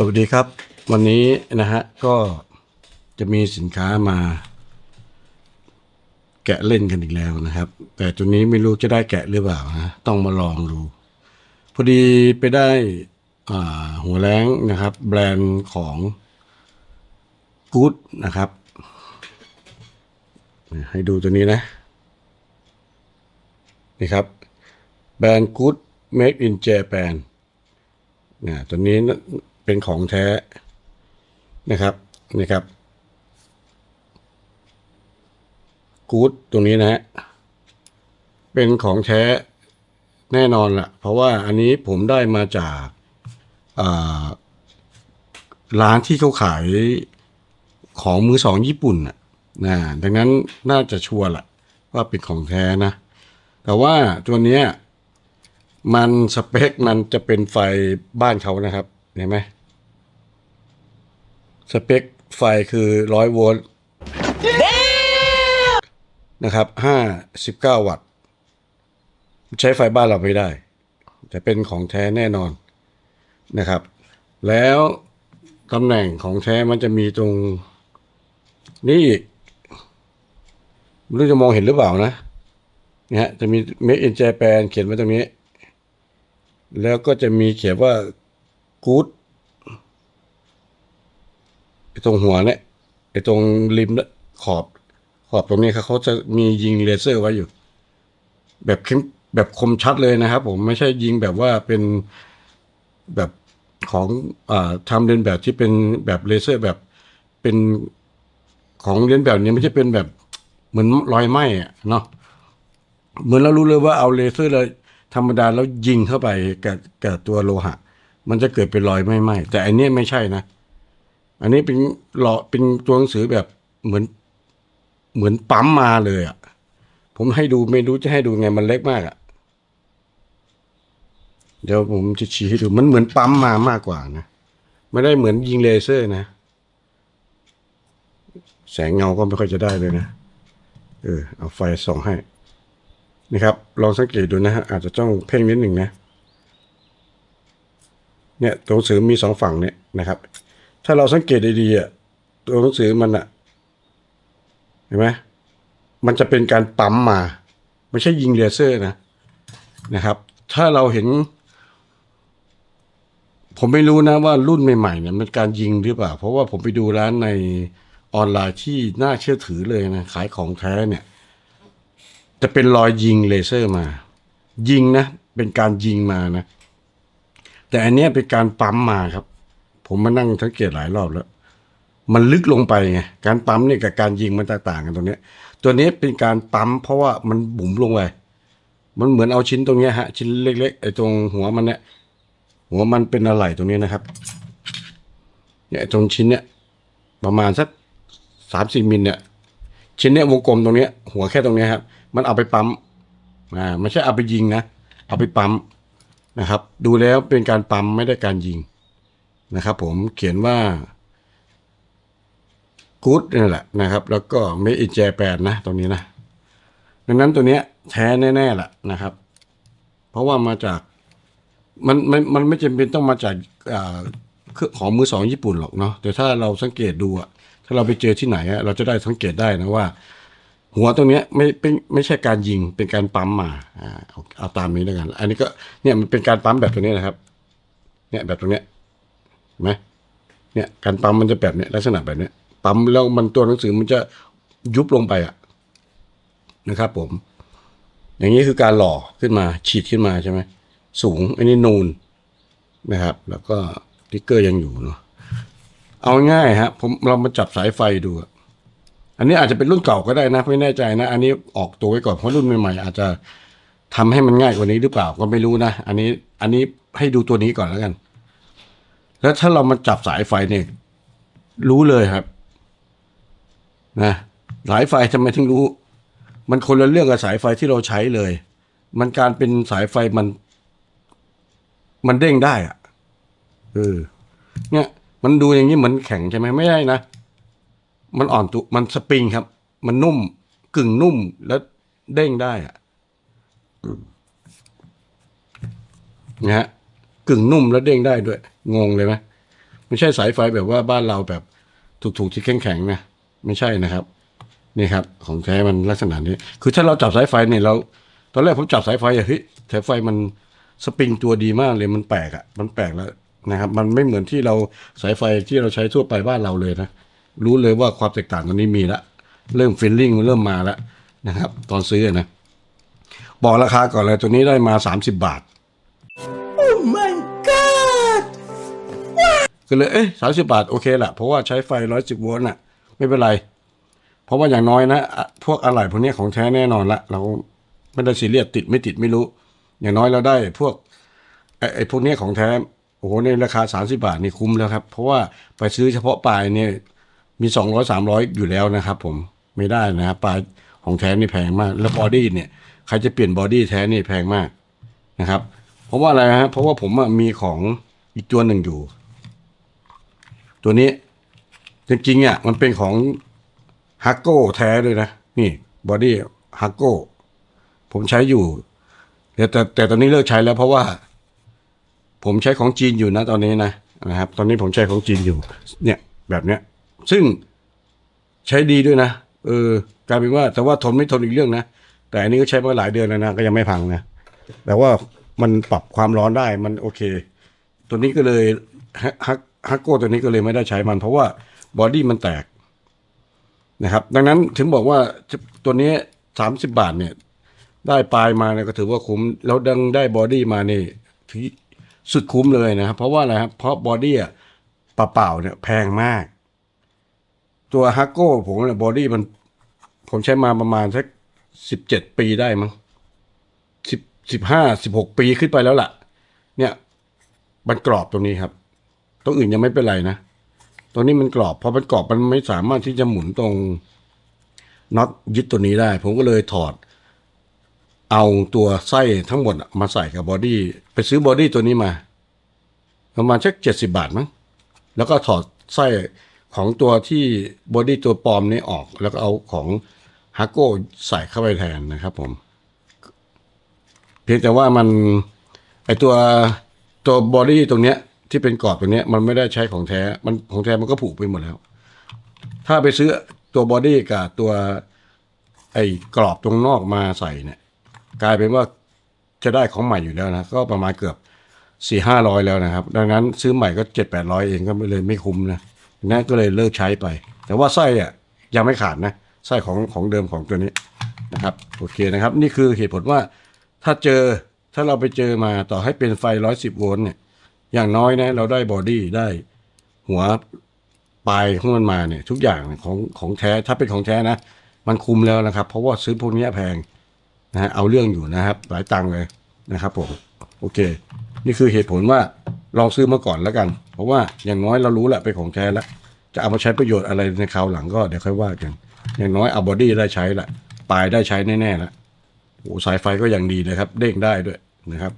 สวัสดีครับ วันนี้นะฮะก็จะมีสินค้ามา แกะเล่นกันอีกแล้วนะครับ แต่ตัวนี้ไม่รู้จะได้แกะหรือเปล่านะต้องมาลองดู พอดีไปได้หัวแรงนะครับ แบรนด์ของกู๊ดนะครับ ให้ดูตัวนี้นะ นี่ครับ แบรนด์กู๊ด Made in Japan นะตัวนี้ เป็นของแท้นะครับนี่ครับกู๊ดตรงนี้นะฮะเป็นของแท้แน่นอนละเพราะว่าอันนี้ผมได้มาจาการ้านที่เขาขายของมือสองญี่ปุ่นน่ะนะดังนั้นน่าจะชัวร์ละว่าเป็นของแท้นะ แต่ว่าตัวเนี้ยมันสเปคมันจะเป็นไฟบ้านเขานะครับ เห็นไหม สเปคไฟคือร้อยโวลต์นะครับห้าสิบเก้าวัตต์ ใช้ไฟบ้านเราไม่ได้แต่เป็นของแท้แน่นอนนะครับ แล้วตำแหน่งของแท้มันจะมีตรงนี้อีกไม่รู้จะมองเห็นหรือเปล่านะเนี่ยฮะจะมี Made in Japan เขียนไว้ตรงนี้ แล้วก็จะมีเขียนว่ากู๊ดไอ้ ตรงหัวเนี่ยไอ้ตรงริมเนี่ยขอบ ขอบตรงนี้ครับเขาจะมียิงเลเซอร์ไว้อยู่ แบบเข้มแบบคมชัดเลยนะครับ ผมไม่ใช่ยิงแบบว่าเป็นแบบของอ่าทำเรียนแบบที่เป็นแบบเลเซอร์แบบเป็นของเรียนแบบนี้ไม่ใช่เป็นแบบเหมือนรอยไหม้อะเนาะเหมือนเรารู้เลยว่าเอาเลเซอร์เลยธรรมดาแล้วยิงเข้าไปกับกับตัวโลหะ มันจะเกิดเป็นรอยไหม้ไหมแต่อันนี้ไม่ใช่นะ อันนี้เป็นหล่อเป็นตัวหนังสือแบบเหมือนเหมือนปั๊มมาเลยอะ ผมให้ดูไม่รู้จะให้ดูไงมันเล็กมากอะ เดี๋ยวผมจะชี้ให้ดูมันเหมือนปั๊มมามากกว่านะไม่ได้เหมือนยิงเลเซอร์นะ แสงเงาก็ไม่ค่อยจะได้เลยนะ เออ เอาไฟส่องให้นี่ครับ ลองสังเกตดูนะฮะ อาจจะต้องเพ่งนิดหนึ่งนะ เนี่ยตัวหนังสือมีสองฝั่งเนี่ยนะครับ ถ้าเราสังเกตดีๆอะตัวหนังสือมันอะเห็นไหมมันจะเป็นการปั๊มมา ไม่ใช่ยิงเลเซอร์นะนะครับ ถ้าเราเห็น ผมไม่รู้นะว่ารุ่นใหม่ๆเนี่ยมันการยิงหรือเปล่า เพราะว่าผมไปดูร้านในออนไลน์ที่น่าเชื่อถือเลยนะขายของแท้เนี่ย จะเป็นรอยยิงเลเซอร์มา ยิงนะ เป็นการยิงมานะ แต่อันนี้เป็นการปั๊มมาครับ ผมมานั่งสังเกตหลายรอบแล้ว มันลึกลงไปไงการปั๊มเนี่ยกับการยิงมันแตกต่างกันตรงนี้ ตัวนี้เป็นการปั๊มเพราะว่ามันบุ๋มลงไปมันเหมือนเอาชิ้นตรงนี้ฮะ ชิ้นเล็กๆไอ้ตรงหัวมันเนี่ยหัวมันเป็นอะไรตรงนี้นะครับเนี่ยไอ้ตรงชิ้นเนี่ยประมาณสักสามสี่มิลเนี่ยชิ้นเนี้ยวงกลมตรงเนี้ย หัวแค่ตรงเนี้ยครับ มันเอาไปปั๊มอ่าไม่ใช่เอาไปยิงนะ เอาไปปั๊มนะครับ ดูแล้วเป็นการปั๊มไม่ได้การยิง นะครับผมเขียนว่ากู๊ดนี่แหละนะครับ แล้วก็เมอินเจแปนนะตรงนี้นะ ดังนั้นตัวเนี้ยแท้แน่ๆแหละนะครับ เพราะว่ามาจากมันมันมันไม่จำเป็นต้องมาจากเครื่องของมือสองญี่ปุ่นหรอกเนาะแต่ถ้าเราสังเกตดูอะถ้าเราไปเจอที่ไหนอะเราจะได้สังเกตได้นะว่า หัวตรงเนี้ยไม่เป็นไม่ใช่การยิงเป็นการปั๊มมาอ่าเอาตามนี้แล้วกัน อันนี้ก็เนี่ยมันเป็นการปั๊มแบบตัวนี้นะครับ เนี่ยแบบตรงเนี้ย ไหมเนี่ยการปั๊มมันจะแบบเนี้ยลักษณะแบบเนี้ยปั๊มแล้วมันตัวหนังสือมันจะยุบลงไปอะนะครับผม อย่างนี้คือการหล่อขึ้นมาฉีดขึ้นมาใช่ไหมสูงอันนี้นูนนะครับ แล้วก็ติ๊กเกอร์ยังอยู่เนาะเอาง่ายฮะผมเรามาจับสายไฟดูอะอันนี้อาจจะเป็นรุ่นเก่าก็ได้นะ ไม่แน่ใจนะ อันนี้ออกตัวไว้ก่อนเพราะรุ่นใหม่ๆอาจจะทำให้มันง่ายกว่านี้หรือเปล่าก็ไม่รู้นะ อันนี้อันนี้ให้ดูตัวนี้ก่อนแล้วกัน แล้วถ้าเรามาจับสายไฟเนี่ยรู้เลยครับนะสายไฟทำไมถึงรู้ มันคนละเรื่องกับสายไฟที่เราใช้เลย มันการเป็นสายไฟมัน มันเด้งได้อะเออเนี่ย มันดูอย่างนี้เหมือนแข็งใช่ไหมไม่ได้นะมันอ่อนตัวมันสปริงครับ มันนุ่มกึ่งนุ่มแล้วเด้งได้อะนะฮะกึ่งนุ่มแล้วเด้งได้ด้วย งงเลยไหมไม่ใช่สายไฟแบบว่าบ้านเราแบบถูกๆที่แข็งๆนะไม่ใช่นะครับนี่ครับของแท้มันลักษณะนี้ คือถ้าเราจับสายไฟเนี่ยเรา ตอนแรกผมจับสายไฟอะเฮ้ยสายไฟมันสปริงตัวดีมากเลยมันแปลกอะมันแปลกแล้วนะครับ มันไม่เหมือนที่เราสายไฟที่เราใช้ทั่วไปบ้านเราเลยนะรู้เลยว่าความแตกต่างตรงนี้มีละเริ่มฟิลลิ่งเริ่มมาแล้วนะครับ ตอนซื้อนะบอกราคาก่อนเลยตัวนี้ได้มา 30 บาท ก็เลยเอ๊ะสามสิบาทโอเคแหละเพราะว่าใช้ไฟร้อยสิบโวลต์น่ะ ไม่เป็นไร เพราะว่าอย่างน้อยนะ พวกอะไหล่พวกนี้ของแท้แน่นอนละเราไม่ได้ซีเรียสติดไม่ติดไม่รู้ อย่างน้อยเราได้พวกไอ้ไอ้พวกนี้ของแท้โอ้โหในราคาสามสิบาทนี่คุ้มแล้วครับ เพราะว่าไปซื้อเฉพาะปลายเนี่ยมีสองร้อยสามร้อยอยู่แล้วนะครับ ผมไม่ได้นะครับปลายของแท้นี่แพงมาก แล้วบอดี้เนี่ยใครจะเปลี่ยนบอดี้แท้นี่แพงมากนะครับ เพราะว่าอะไรฮะเพราะว่าผมมีของอีกตัวหนึ่งอยู่ ตัวนี้จริงๆอะมันเป็นของฮักโก้แท้เลยนะ นี่บอดี้ฮักโก้ผมใช้อยู่ แต่แต่แต่ตอนนี้เลิกใช้แล้วเพราะว่า ผมใช้ของจีนอยู่นะตอนนี้นะนะครับ ตอนนี้ผมใช้ของจีนอยู่ เนี่ยแบบเนี้ย ซึ่งใช้ดีด้วยนะเออกลายเป็นว่าแต่ว่าทนไม่ทนอีกเรื่องนะแต่อันนี้ก็ใช้มาหลายเดือนแล้วนะก็ยังไม่พังนะแต่ว่ามันปรับความร้อนได้มันโอเค ตัวนี้ก็เลยฮัก ฮักโก้ตัวนี้ก็เลยไม่ได้ใช้มัน เพราะว่าบอดี้มันแตกนะครับ ดังนั้นถึงบอกว่าตัวนี้สามสิบบาทเนี่ย ได้ปลายมาเนี่ยก็ถือว่าคุ้ม แล้วดังได้บอดี้มานี่ที่สุดคุ้มเลยนะครับ เพราะว่าอะไรครับ เพราะบอดี้อะเปล่าๆเนี่ยแพงมาก ตัวฮักโก้ผมเนี่ยบอดี้มัน ผมใช้มาประมาณสักสิบเจ็ดปีได้มั้งสิบสิบห้าสิบหกปีขึ้นไปแล้วล่ะ เนี่ยมันกรอบตรงนี้ครับ ตรงอื่นยังไม่เป็นไรนะตรงนี้มันกรอบพอมันกรอบมันไม่สามารถที่จะหมุนตรงน็อตยึดตัวนี้ได้ ผมก็เลยถอด เอาตัวไส้ทั้งหมดมาใส่กับบอดี้ไปซื้อบอดี้ตัวนี้มาประมาณสักเจ็ดสิบาทมั้งแล้วก็ถอดไส้ของตัวที่บอดี้ตัวปลอมนี้ออก แล้วก็เอาของฮักโก้ใส่เข้าไปแทนนะครับผม เพียงแต่ว่ามันไอตัวตัวบอดี้ตรงเนี้ย ที่เป็นกรอบตรงเนี้ยมันไม่ได้ใช้ของแท้ มันของแท้มันก็ผุไปหมดแล้ว ถ้าไปซื้อตัวบอดี้กับตัวไอ้กรอบตรงนอกมาใส่เนี่ย กลายเป็นว่าจะได้ของใหม่อยู่แล้วนะ ก็ประมาณเกือบสี่ห้าร้อยแล้วนะครับ ดังนั้นซื้อใหม่ก็เจ็ดแปดร้อยเองก็ไม่เลยไม่คุ้มนะนั่นก็เลยเลิกใช้ไป แต่ว่าไส้อะยังไม่ขาดนะไส้ของของเดิมของตัวนี้นะครับโอเคนะครับ นี่คือเหตุผลว่าถ้าเจอถ้าเราไปเจอมาต่อให้เป็นไฟร้อยสิบโวลต์เนี่ย อย่างน้อยนะ เราได้บอดี้ได้ หัวปลายของมันมาเนี่ย ทุกอย่างของของแท้ถ้าเป็นของแท้นะ มันคุ้มแล้วนะครับ เพราะว่าซื้อพวกนี้แพงนะฮะเอาเรื่องอยู่นะครับ หลายตังค์เลยนะครับผมโอเค นี่คือเหตุผลว่าลองซื้อมาก่อนแล้วกัน เพราะว่าอย่างน้อยเรารู้แหละเป็นของแท้แล้วจะเอามาใช้ประโยชน์อะไรในคราวหลังก็เดี๋ยวค่อยว่ากันอย่างน้อยเอาบอดี้ได้ใช้ละปลายได้ใช้แน่ๆละโอ้สายไฟก็ยังดีเลยครับ เด้งได้ด้วยนะครับ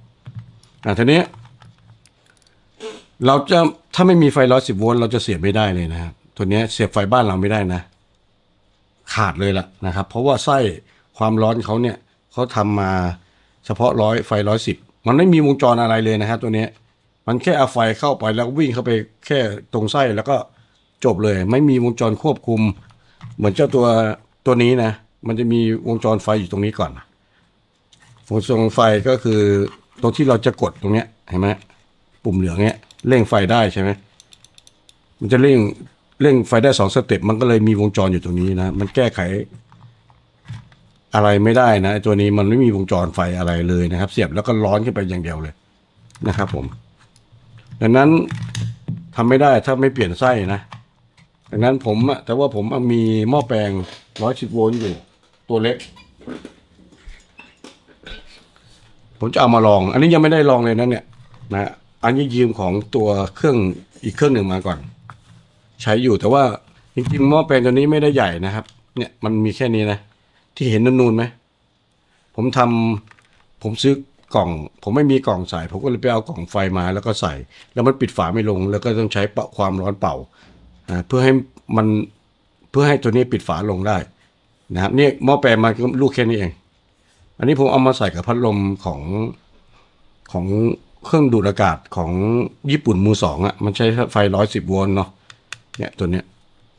อะทีนี้ เราจะถ้าไม่มีไฟร้อยสิบโวลต์เราจะเสียบไม่ได้เลยนะครับตัวนี้เสียบไฟบ้านเราไม่ได้นะ ขาดเลยล่ะนะครับ เพราะว่าไส้ความร้อนเขาเนี่ยเขาทำมาเฉพาะร้อยไฟร้อยสิบมันไม่มีวงจรอะไรเลยนะครับตัวนี้มันแค่เอาไฟเข้าไปแล้ววิ่งเข้าไปแค่ตรงไส้แล้วก็จบเลย ไม่มีวงจรควบคุม เหมือนเจ้าตัวตัวนี้นะ มันจะมีวงจรไฟอยู่ตรงนี้ก่อนวงจรไฟก็คือตรงที่เราจะกดตรงเนี้ยเห็นไหมปุ่มเหลืองเนี้ย เร่งไฟได้ใช่ไหมมันจะเร่งเร่งไฟได้สองสเต็ปมันก็เลยมีวงจรอยู่ตรงนี้นะ มันแก้ไขอะไรไม่ได้นะตัวนี้มันไม่มีวงจรไฟอะไรเลยนะครับ เสียบแล้วก็ร้อนขึ้นไปอย่างเดียวเลยนะครับ ผม ดังนั้นทำไม่ได้ถ้าไม่เปลี่ยนไส้นะดังนั้นผมอะแต่ว่าผมมีหม้อแปลงร้อยสิบโวลต์อยู่ ตัวเล็ก ผมจะเอามาลอง อันนี้ยังไม่ได้ลองเลยนะเนี่ย นะ อันนี้ยืมของตัวเครื่องอีกเครื่องหนึ่งมาก่อน ใช้อยู่แต่ว่าจริงๆหม้อแปลงตัวนี้ไม่ได้ใหญ่นะครับ เนี่ยมันมีแค่นี้นะ ที่เห็นนูนๆไหมผมทำผมซื้อกล่อง ผมไม่มีกล่องใส่ ผมก็เลยไปเอากล่องไฟมาแล้วก็ใส่ แล้วมันปิดฝาไม่ลง แล้วก็ต้องใช้เป่าความร้อนเป่าอ่าเพื่อให้มันเพื่อให้ตัวนี้ปิดฝาลงได้นะครับเนี่ยหม้อแปลงมาลูกแค่นี้เอง อันนี้ผมเอามาใส่กับพัดลมของของ เครื่องดูดอากาศของญี่ปุ่นมือสองอะมันใช้ไฟร้อยสิบโวลต์เนาะเนี่ยตัวเนี้ย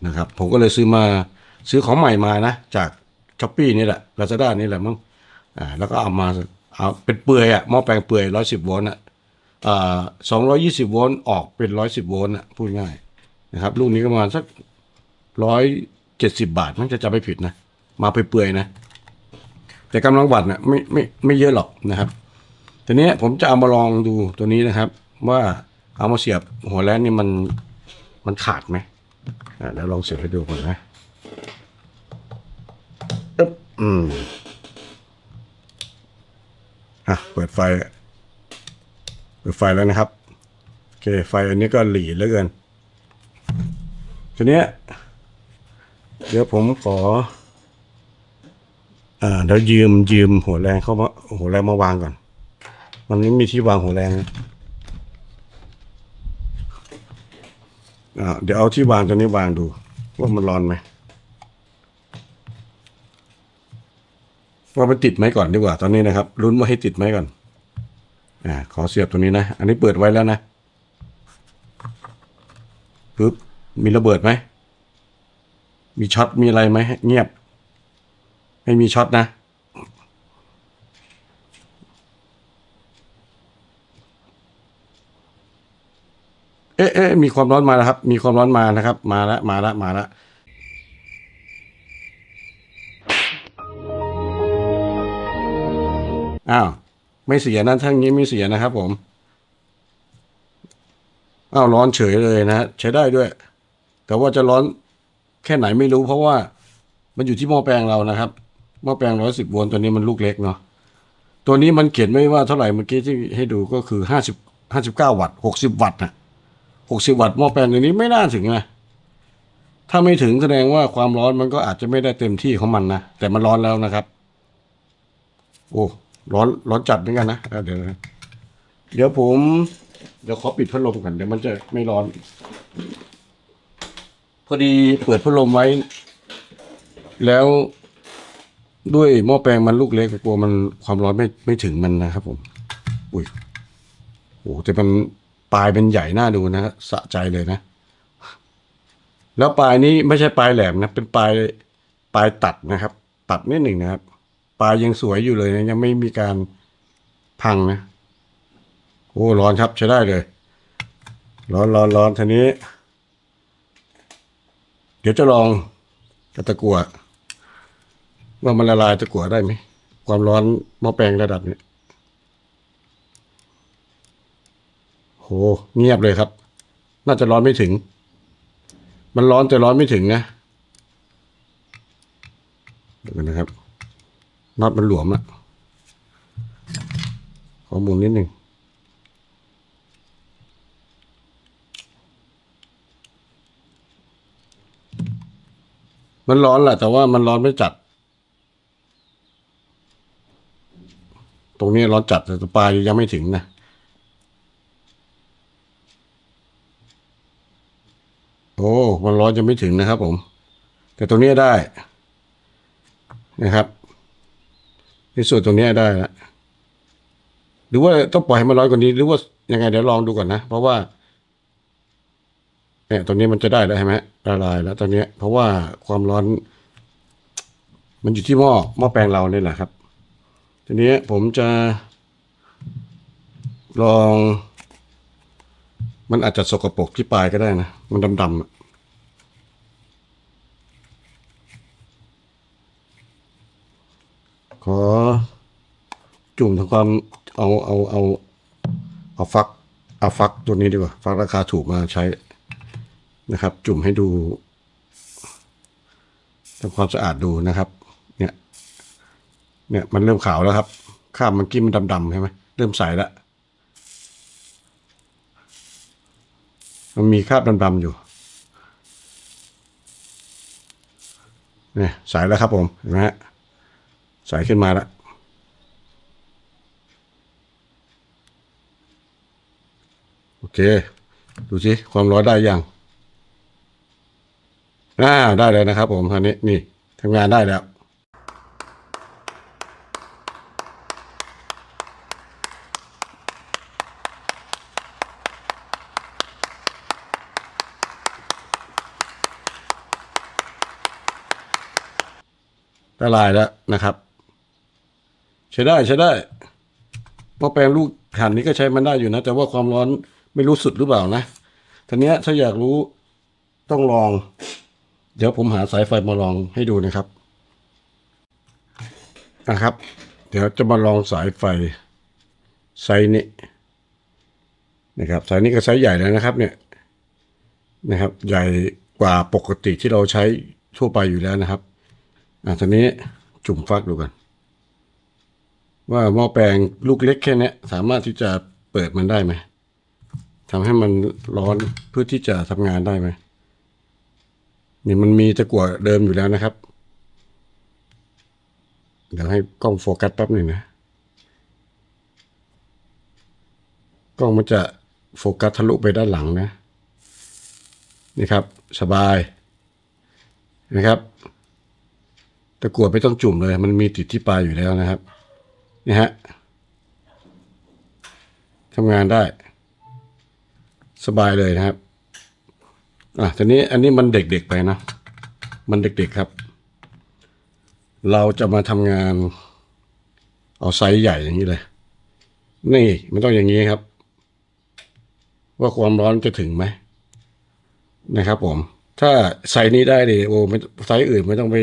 นะครับ ผมก็เลยซื้อมาซื้อของใหม่มานะ จากช้อปปี้นี่แหละลาซาด้านี่แหละมั้งอ่าแล้วก็เอามาเอาเป็นเปลือยอะหม้อแปลงเปลือยร้อยสิบโวลต์อะอ่าสองร้อยี่สิบโวลต์ออกเป็นร้อยสิบโวลต์อะพูดง่ายนะครับลูกนี้ก็ประมาณสักร้อยเจ็ดสิบบาทมันจะจำไม่ผิดนะ มาเปื่อยๆนะ แต่กำลังวัดเนี่ยไม่ไม่ไม่เยอะหรอกนะครับ ทีนี้ผมจะเอามาลองดูตัวนี้นะครับ ว่าเอามาเสียบหัวแลนนี่มันมันขาดไหมอะเดี๋ยวลองเสียบให้ดูก่อนนะอึ๊บอืมอะเปิดไฟเปิดไฟแล้วนะครับโอเคไฟอันนี้ก็หลีเหลือเกินทีนี้เดี๋ยวผมขออ่าเดี๋ยวยืมยืมหัวแรงเข้ามาหัวแรงมาวางก่อน มันไม่มีที่วางหัวแรงนะเดี๋ยวเอาที่วางตัวนี้วางดู ว่ามันร้อนไหมว่ามันติดไหมก่อนดีกว่าตอนนี้นะครับลุ้นว่าให้ติดไหมก่อนอ่าขอเสียบตัวนี้นะ อันนี้เปิดไว้แล้วนะปึ๊บมีระเบิดไหมมีช็อตมีอะไรไหมเงียบ ไม่มีช็อตนะ เอ๊ะเอ๊ะมีความร้อนมาแล้วครับ มีความร้อนมานะครับ มาแล้วมาแล้วมาแล้วอ้าว ไม่เสียนะทั้งนี้ไม่เสียนะครับ ผมอ้าวร้อนเฉยเลยนะฮะใช้ได้ด้วย แต่ว่าจะร้อนแค่ไหนไม่รู้ เพราะว่ามันอยู่ที่หม้อแปลงเรานะครับหม้อแปลงร้อยสิบโวลต์ตัวนี้มันลูกเล็กเนาะตัวนี้มันเขียนไม่ว่าเท่าไหร่เมื่อกี้ที่ให้ดูก็คือห้าสิบห้าสิบเก้าวัตต์หกสิบวัตต์นะ หกสิบวัตต์หม้อแปลงตัวนี้ไม่น่าถึงนะถ้าไม่ถึงแสดงว่าความร้อนมันก็อาจจะไม่ได้เต็มที่ของมันนะแต่มันร้อนแล้วนะครับ โอ้ร้อนร้อนจัดเหมือนกันนะอะเดี๋ยวนะเดี๋ยวผม เดี๋ยวขอปิดพัดลมก่อนเดี๋ยวมันจะไม่ร้อน พอดีเปิดพัดลมไว้ แล้วด้วยหม้อแปลงมันลูกเล็กกลัวมันความร้อนไม่ไม่ถึงมันนะครับผม อุ้ยโอ้แต่มัน ปลายเป็นใหญ่น่าดูนะฮะสะใจเลยนะ แล้วปลายนี้ไม่ใช่ปลายแหลมนะ เป็นปลายปลายตัดนะครับ ตัดนิดหนึ่งนะครับ ปลายยังสวยอยู่เลยนะยังไม่มีการพังนะโอ้ร้อนครับใช้ได้เลย ร้อนร้อนร้อนทีนี้ เดี๋ยวจะลองกระตะกัวว่ามันละลายตะกัวได้ไหมความร้อนหม้อแปลงระดับนี้โห เงียบเลยครับ น่าจะร้อนไม่ถึง มันร้อนแต่ร้อนไม่ถึงนะดี๋ยวกันนะครับน็อตมันหลวมอะขอมุนนิดหนึ่งมันร้อนแหละแต่ว่ามันร้อนไม่จัด ตรงนี้ร้อนจัดแต่ปลายยังไม่ถึงนะ โอ้ มันร้อนยังไม่ถึงนะครับผม แต่ตรงนี้ได้นะครับในส่วนตรงนี้ได้แล้วหรือว่าต้องปล่อยให้มันร้อนกว่านี้ หรือว่ายังไงเดี๋ยวลองดูก่อนนะ เพราะว่าเนี่ยตรงนี้มันจะได้แล้วใช่ไหมละลายแล้วตอนนี้เพราะว่าความร้อน มันอยู่ที่หม้อหม้อแปลงเราเนี่ยแหละครับ ทีนี้ผมจะ ลอง มันอาจจะสกปรกที่ปลายก็ได้นะ มันดำๆอะ ขอจุ่มทำความเอาเอาเอาเอาฟักเอาฟักตัวนี้ดีกว่า ฟักราคาถูกมาใช้นะครับ จุ่มให้ดูทำความสะอาดดูนะครับ เนี่ย เนี่ยมันเริ่มขาวแล้วครับข้ามมันกี้มันดำๆใช่ไหมเริ่มใสแล้วมันมีคราบดำๆอยู่เนี่ยใสแล้วครับผมเห็นไหมฮะ สายขึ้นมาละโอเค ดูสิความร้อนได้ยังอ่าได้แล้วนะครับผมตอนนี้นี่ทำงานได้แล้วละลายแล้วนะครับ ใช้ได้ใช้ได้หม้อแปลงลูกหันนี้ก็ใช้มันได้อยู่นะ แต่ว่าความร้อนไม่รู้สุดหรือเปล่านะทีนี้ถ้าอยากรู้ต้องลอง เดี๋ยวผมหาสายไฟมาลองให้ดูนะครับนะครับ เดี๋ยวจะมาลองสายไฟไซส์นี้นะครับสายนี้ก็ไซส์ใหญ่แล้วนะครับ เนี่ยนะครับ ใหญ่กว่าปกติที่เราใช้ทั่วไปอยู่แล้วนะครับอะทีนี้จุ่มฟักดูกัน ว่าหม้อแปลงลูกเล็กแค่เนี้ยสามารถที่จะเปิดมันได้ไหมทำให้มันร้อนเพื่อที่จะทำงานได้ไหมนี่มันมีตะกั่วเดิมอยู่แล้วนะครับ เดี๋ยวให้กล้องโฟกัสแป๊บหนึ่งนะ กล้องมันจะโฟกัสทะลุไปด้านหลังนะ นี่ครับ สบายนะครับ ตะกั่วไม่ต้องจุ่มเลย มันมีติดที่ปลายอยู่แล้วนะครับ นี่ฮะทำงานได้สบายเลยนะครับ อะทีนี้อันนี้มันเด็กๆไปนะ มันเด็กๆครับ เราจะมาทำงาน เอาไซส์ใหญ่อย่างนี้เลย นี่มันต้องอย่างนี้ครับ ว่าความร้อนจะถึงไหมนะครับ ผม ถ้าไซส์นี้ได้ดิโอ้ไม่ไซส์อื่นไม่ต้องไป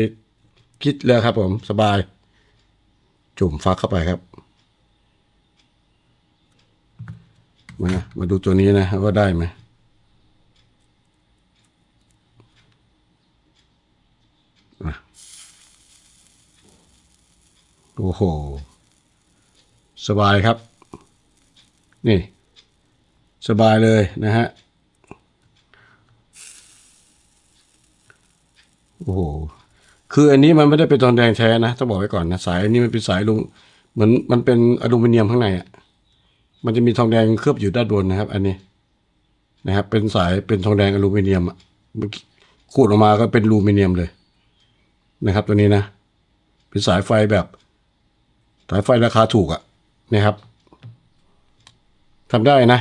คิดแล้วครับ ผมสบาย จุ่มฟักเข้าไปครับ มา มาดูตัวนี้นะว่าได้ไหมโอ้โห สบายครับ นี่ สบายเลยนะฮะ โอ้โห คืออันนี้มันไม่ได้เป็นทองแดงแท้นะต้องบอกไว้ก่อนนะสายอันนี้มันเป็นสายลุงเหมือนมันเป็นอลูมิเนียมข้างในอะมันจะมีทองแดงเคลือบอยู่ด้านบนนะครับ อันนี้นะครับ เป็นสายเป็นทองแดงอลูมิเนียมอะขูดออกมาก็เป็นอลูมิเนียมเลย นะครับ ตัวนี้นะเป็นสายไฟแบบ สายไฟราคาถูกอะนะครับทำได้นะ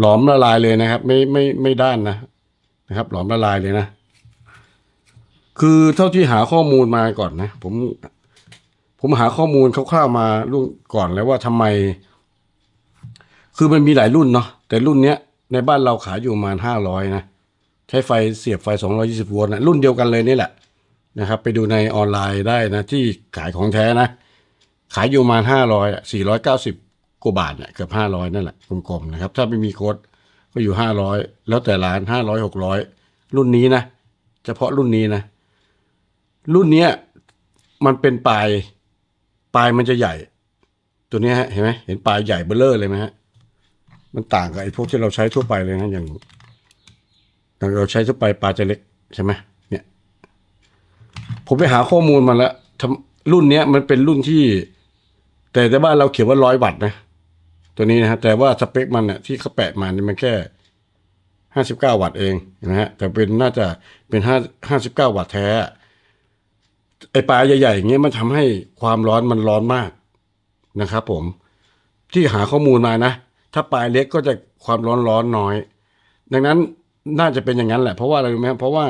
หลอมละลายเลยนะครับ ไม่ไม่ไม่ด้านนะนะครับ หลอมละลายเลยนะ คือเท่าที่หาข้อมูลมาก่อนนะ ผม ผมหาข้อมูลคร่าวๆมาล่วงก่อนแล้วว่าทำไม คือมันมีหลายรุ่นเนาะแต่รุ่นเนี้ย ในบ้านเราขายอยู่ประมาณห้าร้อยนะ ใช้ไฟเสียบไฟสองร้อยี่สิบโวลต์นะรุ่นเดียวกันเลยนี่แหละนะครับ ไปดูในออนไลน์ได้นะ ที่ขายของแท้นะ ขายอยู่ประมาณห้าร้อยสี่ร้อยเก้าสิบกว่าบาทเนี่ยเกือบห้าร้อยนั่นแหละกลมๆนะครับ ถ้าไม่มีโค้ดก็อยู่ห้าร้อยแล้วแต่ร้านห้าร้อยหกร้อยรุ่นนี้นะเฉพาะรุ่นนี้นะ รุ่นเนี้ยมันเป็นปลายปลายมันจะใหญ่ ตัวนี้ฮะเห็นไหมเห็นปลายใหญ่เบ้อเลอร์เลยไหมฮะมันต่างกับไอ้พวกที่เราใช้ทั่วไปเลยนะอย่างอย่างเราใช้ทั่วไปปลาจะเล็กใช่ไหมเนี่ย ผมไปหาข้อมูลมาแล้วทำรุ่นเนี้ยมันเป็นรุ่นที่ แต่แต่บ้าเราเขียนว่าร้อยวัตต์นะ ตัวนี้นะฮะแต่ว่าสเปคมันเนี่ยที่เขาแปะมานี่มันแค่ห้าสิบเก้าวัตต์เองนะฮะแต่เป็นน่าจะเป็นห้าห้าสิบเก้าวัตต์แท้ ไอปลาใหญ่ๆอย่างเงี้ยมันทำให้ความร้อนมันร้อนมากนะครับ ผมที่หาข้อมูลมานะ ถ้าปลายเล็กก็จะความร้อนร้อนน้อย ดังนั้นน่าจะเป็นอย่างนั้นแหละ เพราะว่าอะไรรู้ไหมเพราะว่า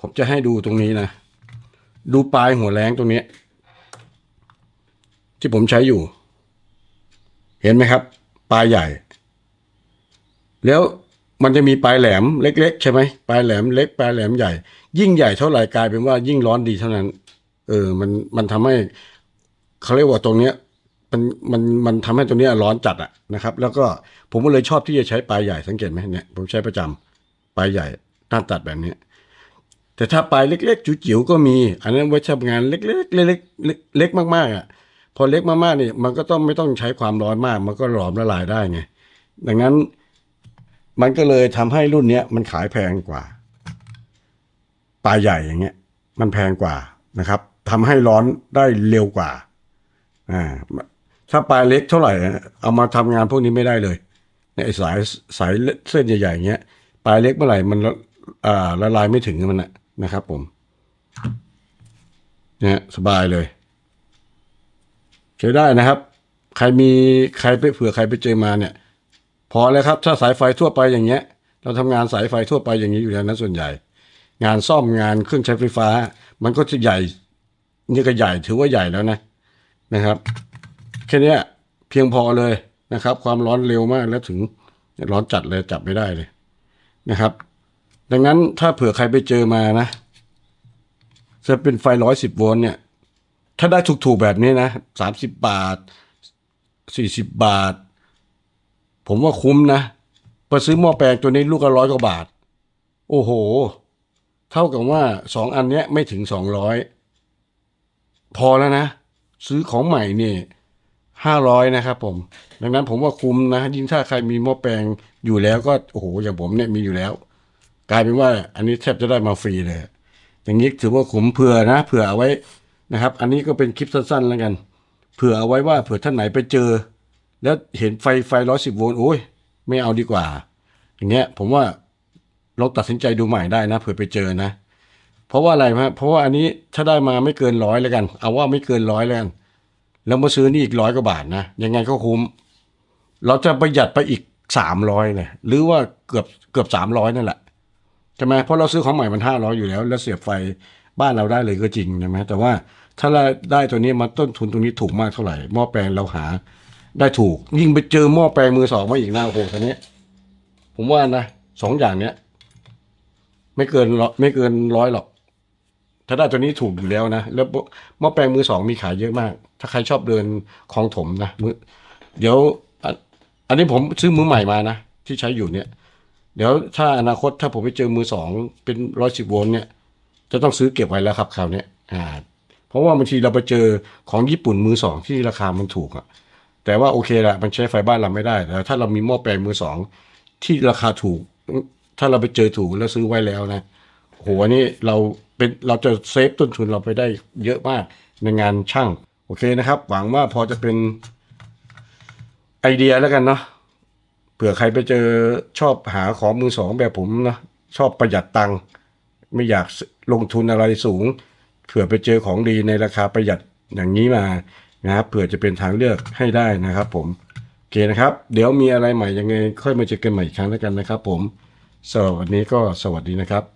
ผมจะให้ดูตรงนี้นะ ดูปลายหัวแรงตรงนี้ ที่ผมใช้อยู่ เห็นไหมครับ ปลายใหญ่ แล้วมันจะมีปลายแหลมเล็ก ๆ ใช่ไหมปลายแหลมเล็กปลายแหลมใหญ่ ยิ่งใหญ่เท่าไหร่กลายเป็นว่ายิ่งร้อนดีเท่านั้น เออ มันมันทำให้เขาเรียกว่าตรงเนี้ย มันมันมันทำให้ตรงเนี้ยร้อนจัดอะนะครับ แล้วก็ผมก็เลยชอบที่จะใช้ปลายใหญ่สังเกตไหมเนี่ยผมใช้ประจำปลายใหญ่ด้านตัดแบบนี้แต่ถ้าปลายเล็กๆจิ๋วๆก็มี อันนั้นไว้ทำงานเล็กๆเล็กๆเล็กเล็กมากๆอะพอเล็กมากๆนี่มันก็ต้องไม่ต้องใช้ความร้อนมาก มันก็หลอมละลายได้ไงดังนั้นมันก็เลยทำให้รุ่นเนี้ยมันขายแพงกว่าปลายใหญ่อย่างเงี้ย มันแพงกว่านะครับ ทำให้ร้อนได้เร็วกว่าอ่าถ้าปลายเล็กเท่าไหร่ เอามาทำงานพวกนี้ไม่ได้เลยเนี่ยสายสายเส้นใหญ่ๆอย่างเงี้ยปลายเล็กเมื่อไหร่มันละอ่าละลายไม่ถึงมันนะนะครับผมเนี่ยสบายเลยใช้ได้นะครับ ใครมีใครไปเผื่อใครไปเจอมาเนี่ย พอแล้วครับ ถ้าสายไฟทั่วไปอย่างเงี้ย เราทำงานสายไฟทั่วไปอย่างนี้อยู่แล้วนะส่วนใหญ่ งานซ่อมงานเครื่องใช้ไฟฟ้า มันก็จะใหญ่ นี่ก็ใหญ่ถือว่าใหญ่แล้วนะนะครับ แค่นี้เพียงพอเลยนะครับ ความร้อนเร็วมากแล้วถึงร้อนจัดเลยจับไม่ได้เลยนะครับ ดังนั้นถ้าเผื่อใครไปเจอมานะจะเป็นไฟร้อยสิบโวลต์เนี่ย ถ้าได้ถูกๆแบบนี้นะสามสิบบาทสี่สิบบาท ผมว่าคุ้มนะไปซื้อหม้อแปลงตัวนี้ลูกละร้อยกว่าบาท โอ้โห เท่ากับว่าสองอันเนี้ยไม่ถึงสองร้อย พอแล้วนะ ซื้อของใหม่เนี่ยห้าร้อยนะครับผม ดังนั้นผมว่าคุ้มนะยิ่งถ้าใครมีหม้อแปลงอยู่แล้วก็โอ้โหอย่างผมเนี่ยมีอยู่แล้ว กลายเป็นว่าอันนี้แทบจะได้มาฟรีเลย อย่างนี้ถือว่าคุ้มเผื่อนะเผื่อเอาไว้นะครับ อันนี้ก็เป็นคลิปสั้นๆแล้วกัน เผื่อเอาไว้ว่าเผื่อท่านไหนไปเจอ แล้วเห็นไฟไฟร้อยสิบโวลต์โอ้ยไม่เอาดีกว่า อย่างเงี้ยผมว่าลองตัดสินใจดูใหม่ได้นะเผื่อไปเจอนะ ราะว่าอะไรฮะเพราะว่าอันนี้ถ้าได้มาไม่เกินร้อยแล้วกัน เอาว่าไม่เกินร้อยแล้วกัน แล้วมาซื้อนี่อีกร้อยกว่าบาทนะ ยังไงก็คุ้ม เราจะประหยัดไปอีกสามร้อยเลยหรือว่าเกือบเกือบสามร้อยนั่นแหละใช่ไหมเพราะเราซื้อของใหม่มันห้าร้อยอยู่แล้ว แล้วเสียบไฟบ้านเราได้เลยก็จริงใช่ไหมแต่ว่าถ้าเราได้ตัวนี้มาต้นทุนตรงนี้ถูกมากเท่าไหร่หม้อแปลงเราหา ได้ถูก ยิ่งไปเจอหม้อแปลงมือสองมาอีกนะโอ้โหทีนี้ผมว่านะสองอย่างเนี้ย ไม่เกินร้อยไม่เกินร้อยหรอก ถ้าได้ตัวนี้ถูกอยู่แล้วนะ แล้วหม้อแปลงมือสองมีขายเยอะมาก ถ้าใครชอบเดินคลองถมนะมือเดี๋ยว อันนี้ผมซื้อมือใหม่มานะที่ใช้อยู่เนี่ย เดี๋ยวถ้าอนาคตถ้าผมไปเจอมือสองเป็นร้อยสิบโวลต์เนี่ย จะต้องซื้อเก็บไว้แล้วครับคราวนี้อ่า เพราะว่าบางทีเราไปเจอของญี่ปุ่นมือสองที่ราคามันถูกอะแต่ว่าโอเคแหละมันใช้ไฟบ้านเราไม่ได้แต่ถ้าเรามีหม้อแปลงมือสองที่ราคาถูก ถ้าเราไปเจอถูกแล้วซื้อไว้แล้วนะโหอันนี้เรา เป็นเราจะเซฟต้นทุนเราไปได้เยอะมากในงานช่าง โอเคนะครับ หวังว่าพอจะเป็นไอเดียแล้วกันเนาะเผื่อใครไปเจอชอบหาของมือสองแบบผมนะชอบประหยัดตังค์ไม่อยากลงทุนอะไรสูง เผื่อไปเจอของดีในราคาประหยัดอย่างนี้มานะครับเผื่อจะเป็นทางเลือกให้ได้นะครับ ผมโอเคนะครับ เดี๋ยวมีอะไรใหม่ยังไง ค่อยมาเจอกันใหม่อีกครั้งแล้วกันนะครับ ผมสำหรับวันนี้ก็สวัสดีนะครับ